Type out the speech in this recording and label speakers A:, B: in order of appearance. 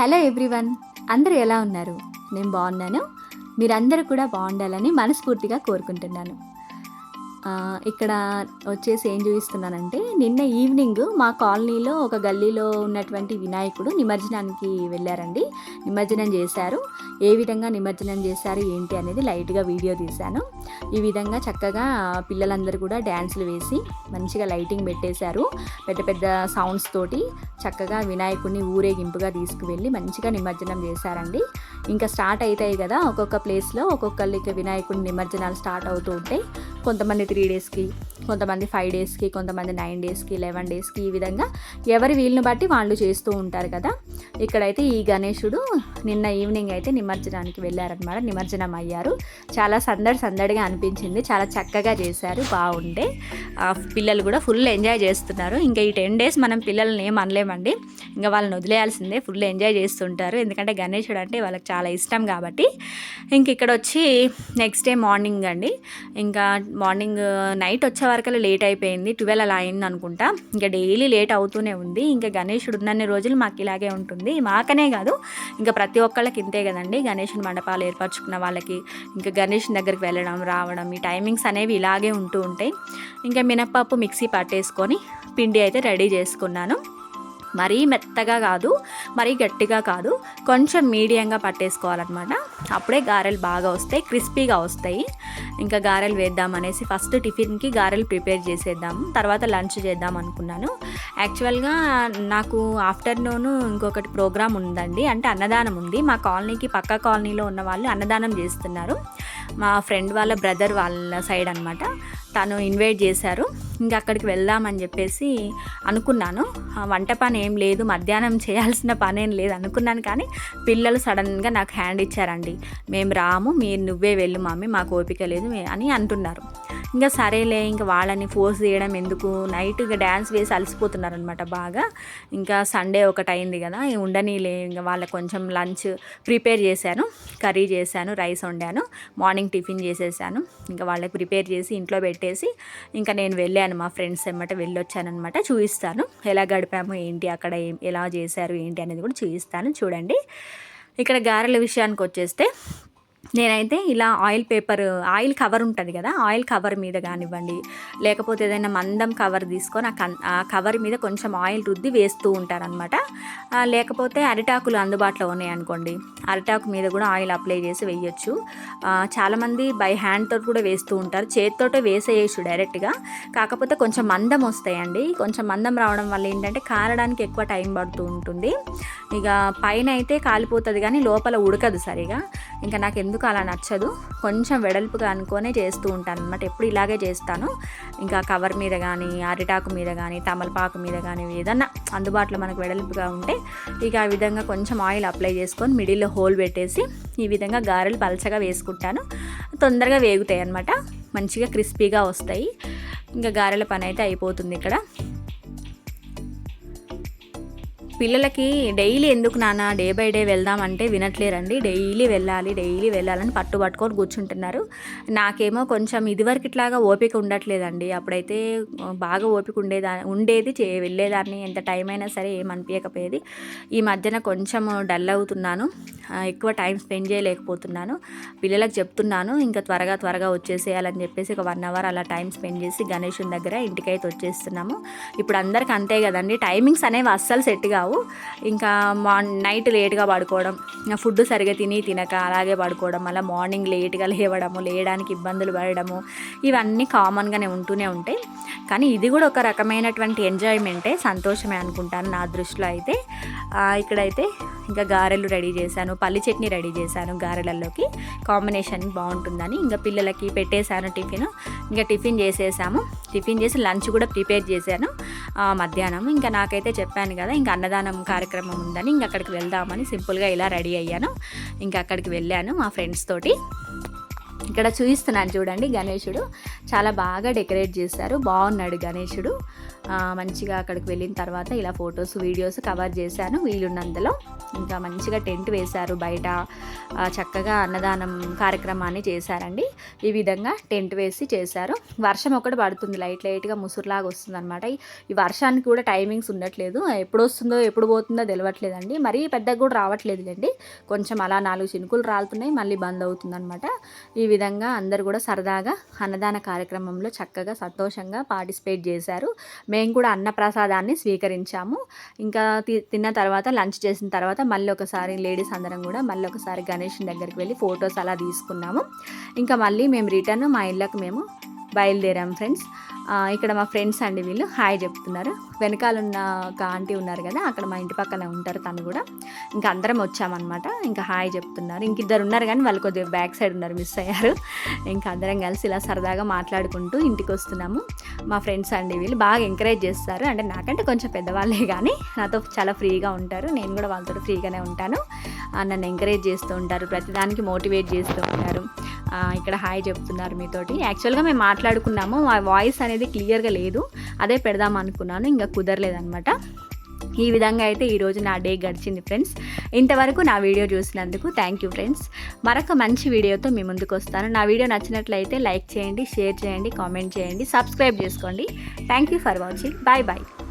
A: Hello everyone అందరూ ఎలా ఉన్నారు? నేను బాగున్నాను. మీరందరూ కూడా బాగుండాలని మనస్ఫూర్తిగా కోరుకుంటున్నాను. ఇక్కడ వచ్చేసి ఏం చూపిస్తున్నానంటే నిన్న ఈవినింగ్ మా కాలనీలో ఒక గల్లీలో ఉన్నటువంటి వినాయకుడు నిమజ్జనానికి వెళ్ళారండి. నిమజ్జనం చేశారు. ఏ విధంగా నిమజ్జనం చేశారు ఏంటి అనేది లైట్గా వీడియో తీశాను. ఈ విధంగా చక్కగా పిల్లలందరూ కూడా డ్యాన్సులు వేసి మంచిగా లైటింగ్ పెట్టేశారు. పెద్ద పెద్ద సౌండ్స్ తోటి చక్కగా వినాయకుడిని ఊరేగింపుగా తీసుకువెళ్ళి మంచిగా నిమజ్జనం చేశారండి. ఇంకా స్టార్ట్ అవుతాయి కదా ఒక్కొక్క ప్లేస్లో ఒక్కొక్కరికి వినాయకుడి నిమజ్జనాలు స్టార్ట్ అవుతూ ఉంటాయి. కొంతమంది త్రీ డేస్కి కొంతమంది ఫైవ్ డేస్కి కొంతమంది నైన్ డేస్కి లెవెన్ డేస్కి ఈ విధంగా ఎవరి వీలుని బట్టి వాళ్ళు చేస్తూ ఉంటారు కదా. ఇక్కడైతే ఈ గణేశుడు నిన్న ఈవినింగ్ అయితే నిమజ్జనానికి వెళ్ళారనమాట నిమజ్జనం అయ్యారు చాలా సందడి సందడిగా అనిపించింది. చాలా చక్కగా చేశారు. బాగుండే. పిల్లలు కూడా ఫుల్ ఎంజాయ్ చేస్తున్నారు. ఇంకా ఈ టెన్ డేస్ మనం పిల్లల్ని ఏం అనలేమండి. ఇంకా వాళ్ళని వదిలేయాల్సిందే. ఫుల్ ఎంజాయ్ చేస్తుంటారు. ఎందుకంటే గణేశుడు అంటే వాళ్ళకి చాలా ఇష్టం కాబట్టి. ఇంక ఇక్కడ వచ్చి నెక్స్ట్ డే మార్నింగ్ అండి. ఇంకా మార్నింగ్ నైట్ వచ్చే వరకు లేట్ అయిపోయింది. ట్వెల్వ్ అలా అయింది అనుకుంటా. ఇంకా డైలీ లేట్ అవుతూనే ఉంది. ఇంకా గణేశుడు ఉన్నన్ని రోజులు మాకు ఇలాగే ఉంటుంది. మాకనే కాదు. ఇంకా ప్రతి ప్రతి ఒక్కళ్ళకి ఇంతే కదండి. గణేషుని మండపాలు ఏర్పరచుకున్న వాళ్ళకి ఇంకా గణేష్ దగ్గరికి వెళ్ళడం రావడం ఈ టైమింగ్స్ అనేవి ఇలాగే ఉంటూ ఉంటాయి. ఇంకా మినప్పప్పు మిక్సీ పట్టేసుకొని పిండి అయితే రెడీ చేసుకున్నాను. మరీ మెత్తగా కాదు మరీ గట్టిగా కాదు కొంచెం మీడియంగా పట్టేసుకోవాలన్నమాట. అప్పుడే గారెలు బాగా వస్తాయి క్రిస్పీగా వస్తాయి. ఇంకా గారెలు వేద్దాం అనేసి ఫస్ట్ టిఫిన్కి గారెలు ప్రిపేర్ చేసేద్దాం తర్వాత లంచ్ చేద్దాం అనుకున్నాను. యాక్చువల్గా నాకు ఆఫ్టర్నూన్ ఇంకొకటి ప్రోగ్రామ్ ఉందండి అంటే అన్నదానం ఉంది. మా కాలనీకి పక్క కాలనీలో ఉన్న వాళ్ళు అన్నదానం చేస్తున్నారు. మా ఫ్రెండ్ వాళ్ళ బ్రదర్ వాళ్ళ సైడ్ అనమాట తను ఇన్వైట్ చేశారు. ఇంకా అక్కడికి వెళ్దామని చెప్పేసి అనుకున్నాను. ఆ వంట పని ఏం లేదు మధ్యాహ్నం చేయాల్సిన పని ఏం లేదు అనుకున్నాను కానీ పిల్లలు సడన్గా నాకు హ్యాండ్ ఇచ్చారండి. మేము రాము మీరు నువ్వే వెళ్ళు మమ్మీ మాకు ఓపిక లేదు అని అంటున్నారు. ఇంకా సరేలే ఇంకా వాళ్ళని ఫోర్స్ చేయడం ఎందుకు? నైట్ ఇక డ్యాన్స్ వేసి అలసిపోతున్నారు అనమాట బాగా. ఇంకా సండే ఒకటి అయింది కదా ఉండనీలే ఇంకా వాళ్ళకి కొంచెం లంచ్ ప్రిపేర్ చేశాను కర్రీ చేశాను రైస్ వండాను మార్నింగ్ టిఫిన్ చేసేసాను. ఇంకా వాళ్ళకి ప్రిపేర్ చేసి ఇంట్లో పెట్టేసి ఇంకా నేను వెళ్ళాను. మా ఫ్రెండ్స్ ఎమ్మట వెళ్ళొచ్చానమాట చూపిస్తాను ఎలా గడిపాము ఏంటి అక్కడ ఏం- ఎలా చేశారు ఏంటి అనేది కూడా చూపిస్తాను చూడండి. ఇక్కడ గారెల విషయానికి వచ్చేస్తే నేనైతే ఇలా ఆయిల్ పేపర్ ఆయిల్ కవర్ ఉంటుంది కదా ఆయిల్ కవర్ మీద కానివ్వండి లేకపోతే ఏదైనా మందం కవర్ తీసుకొని ఆ ఆ కవర్ మీద కొంచెం ఆయిల్ రుద్ది వేస్తూ ఉంటారనమాట లేకపోతే అరిటాకులు అందుబాటులో ఉన్నాయి అనుకోండి అరిటాకు మీద కూడా ఆయిల్ అప్లై చేసి వేయొచ్చు. చాలామంది బై హ్యాండ్తో కూడా వేస్తూ ఉంటారు చేతితోటే వేసేయచ్చు డైరెక్ట్గా. కాకపోతే కొంచెం మందం వస్తాయండి కొంచెం మందం రావడం వల్ల ఏంటంటే కారడానికి ఎక్కువ టైం పడుతూ ఉంటుంది. ఇక పైన అయితే కాలిపోతుంది కానీ లోపల ఉడకదు సరిగా. ఇంకా నాకు ఎందుకు అలా నచ్చదు? కొంచెం వెడల్పుగా అనుకొనే చేస్తూ ఉంటాను అనమాట ఎప్పుడు ఇలాగే చేస్తాను. ఇంకా కవర్ మీద కానీ అరిటాకు మీద కానీ తమలపాకు మీద కానీ ఏదన్నా అందుబాటులో మనకు వెడల్పుగా ఉంటే ఇక ఆ విధంగా కొంచెం ఆయిల్ అప్లై చేసుకొని మిడిల్లో హోల్ పెట్టేసి ఈ విధంగా గారెలు పలచగా వేసుకుంటాను. తొందరగా వేగుతాయి అనమాట మంచిగా క్రిస్పీగా వస్తాయి. ఇంకా గారెల పని అయితే అయిపోతుంది ఇక్కడ. పిల్లలకి డైలీ ఎందుకు నాన్న డే బై డే వెళ్దాం అంటే వినట్లేరండి. డైలీ వెళ్ళాలి డైలీ వెళ్ళాలని పట్టు పట్టుకొని కూర్చుంటున్నారు. నాకేమో కొంచెం ఇదివరకు ఇట్లాగా ఓపిక ఉండట్లేదండి. అప్పుడైతే బాగా ఓపిక ఉండేదా ఉండేది చే వెళ్ళేదాన్ని ఎంత టైం అయినా సరే ఏమనిపించకపోయేది ఈ మధ్యన కొంచెం డల్ అవుతున్నాను. ఎక్కువ టైం స్పెండ్ చేయలేకపోతున్నాను. పిల్లలకు చెప్తున్నాను ఇంకా త్వరగా త్వరగా వచ్చేసేయాలని చెప్పేసి ఒక వన్ అవర్ అలా టైం స్పెండ్ చేసి గణేషుని దగ్గర ఇంటికైతే వచ్చేస్తున్నాము. ఇప్పుడు అందరికి అంతే కదండి. టైమింగ్స్ అనేవి అస్సలు సెట్ కావు. ఇంకా మా నైట్ లేట్గా పడుకోవడం ఫుడ్ సరిగా తిని తినక అలాగే పడుకోవడం మళ్ళీ మార్నింగ్ లేట్గా లేవడము లేయడానికి ఇబ్బందులు పడడము ఇవన్నీ కామన్గానే ఉంటూనే ఉంటాయి. కానీ ఇది కూడా ఒక రకమైనటువంటి ఎంజాయ్మెంటే సంతోషమే అనుకుంటాను నా దృష్టిలో అయితే. ఇక్కడైతే ఇంకా గారెలు రెడీ చేశాను పల్లి చట్నీ రెడీ చేశాను గారెలలోకి. కాంబినేషన్ బాగుంటుందని ఇంకా పిల్లలకి పెట్టేశాను టిఫిన్. ఇంకా టిఫిన్ చేసేసాము. టిఫిన్ చేసి లంచ్ కూడా ప్రిపేర్ చేశాను. మధ్యాహ్నం. ఇంకా నాకైతే చెప్పాను కదా ఇంకా అన్నదానం కార్యక్రమం ఉందని ఇంకా అక్కడికి వెళ్దామని సింపుల్గా ఇలా రెడీ అయ్యాను. ఇంకా అక్కడికి వెళ్ళాను మా ఫ్రెండ్స్ తోటి. ఇక్కడ చూపిస్తున్నాను చూడండి గణేశుడు చాలా బాగా డెకరేట్ చేశారు. బాగున్నాడు గణేశుడు మంచిగా అక్కడికి వెళ్ళిన తర్వాత ఇలా ఫొటోస్ వీడియోస్ కవర్ చేశాను వీలున్నంతలో. ఇంకా మంచిగా టెంట్ వేశారు బయట. చక్కగా అన్నదానం కార్యక్రమాన్ని చేశారండి. ఈ విధంగా టెంట్ వేసి చేశారు. వర్షం ఒకటి పడుతుంది. లైట్ లైట్గా ముసురులాగా వస్తుంది అనమాట ఈ వర్షానికి కూడా టైమింగ్స్ ఉండట్లేదు. ఎప్పుడు వస్తుందో ఎప్పుడు పోతుందో తెలియట్లేదండి మరీ పెద్దగా కూడా రావట్లేదు అండి కొంచెం అలా నాలుగు చినుకులు రాలుతున్నాయి. మళ్ళీ బంద్ అవుతుందన్నమాట. ఈ విధంగా అందరు కూడా సరదాగా అన్నదాన కార్యక్రమంలో చక్కగా సంతోషంగా పార్టిసిపేట్ చేశారు. మేము కూడా అన్నప్రసాదాన్ని స్వీకరించాము. ఇంకా తి- తిన్న తర్వాత లంచ్ చేసిన తర్వాత మళ్ళీ ఒకసారి లేడీస్ అందరం కూడా మళ్ళీ ఒకసారి గణేష్ దగ్గరికి వెళ్ళి ఫొటోస్ అలా తీసుకున్నాము. ఇంకా మళ్ళీ మేము రిటర్న్ మా ఇళ్ళకి మేము బయలుదేరాం ఫ్రెండ్స్. ఇక్కడ మా ఫ్రెండ్స్ అండి వీళ్ళు. హాయ్ చెప్తున్నారు. వెనకాల ఉన్న ఒక ఆంటీ ఉన్నారు కదా అక్కడ మా ఇంటి పక్కనే ఉంటారు తను కూడా. ఇంకా అందరం వచ్చామన్నమాట. ఇంకా హాయ్ చెప్తున్నారు. ఇంక ఇద్దరు ఉన్నారు కానీ వాళ్ళు కొద్దిగా బ్యాక్ సైడ్ ఉన్నారు మిస్ అయ్యారు. ఇంకా అందరం కలిసి ఇలా సరదాగా మాట్లాడుకుంటూ ఇంటికి వస్తున్నాము. మా ఫ్రెండ్స్ అండి వీళ్ళు బాగా ఎంకరేజ్ చేస్తారు. అంటే నాకంటే కొంచెం పెద్దవాళ్ళే కానీ నాతో చాలా ఫ్రీగా ఉంటారు. నేను కూడా వాళ్ళతో ఫ్రీగానే ఉంటాను. నన్ను ఎంకరేజ్ చేస్తూ ఉంటారు. ప్రతిదానికి మోటివేట్ చేస్తూ ఉంటారు. ఇక్కడ హాయ్ చెప్తున్నారు మీతోటి. యాక్చువల్గా మేము మాట్లాడుకున్నాము మా వాయిస్ అనేది క్లియర్గా లేదు. అదే పెడదాం అనుకున్నాను ఇంకా కుదరలేదనమాట ఈ విధంగా అయితే ఈరోజు నా డే గడిచింది ఫ్రెండ్స్. ఇంతవరకు నా వీడియో చూసినందుకు థ్యాంక్ యూ ఫ్రెండ్స్ మరొక మంచి వీడియోతో మీ ముందుకు వస్తాను. నా వీడియో నచ్చినట్లయితే లైక్ చేయండి షేర్ చేయండి కామెంట్ చేయండి సబ్స్క్రైబ్ చేసుకోండి. Thank you for watching bye bye